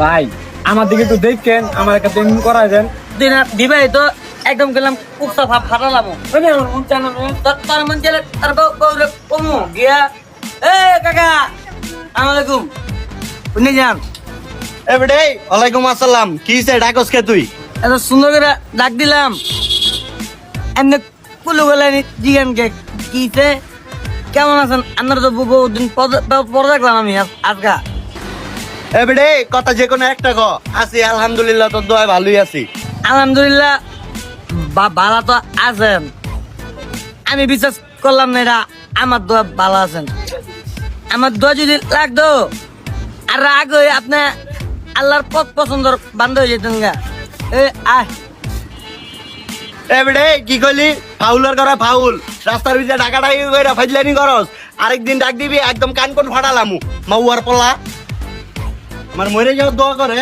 ভাই আমার দিকে একটু দেখেন আমার একটা পেমেন্ট করা দেন। দিনা দিবাই তো একদম গেলাম কুপসা ভাব ফাটালাম যে আমার মন চায় না তার মন চলে তার বউ বউরে কমু গিয়া। এ কাকা আসসালামাইকুম উনি যান। এবারে ওয়ালাইকুম আসসালাম। কি সে ডাকস কে তুই? এত সুন্দর করে ডাক দিলাম। এমনি কুলু গেলেন জিগান কে কিছে কেমন আছেন? আপনার তো বহু দিন পরে দেখলাম আমি আজকা এবারে কথা যে কোনো একটা ক আছি আলহামদুলিল্লাহ তোর দোয়া ভালোই আছি। আলহামদুলিল্লাহ বা- ভালো তো আছেন। আমি বিশ্বাস করলাম না এটা আমার দোয়া ভালো আছেন। আমার দোয়া যদি লাগতো আর আগে আপনি আল্লাহর পথ পছন্দর বান্ধ হয়ে যেতেন গা। এ আয় এবারে কি কইলি? ফাউলের করা ফাউল। রাস্তার ভিতরে ডাকা ডাকি কইরা ফাইজলানি করস। আরেকদিন ডাক দিবি একদম কান কোন ফাটালামু। মাউয়ার পলা। আমার মরে যাওয়ার দোয়া করে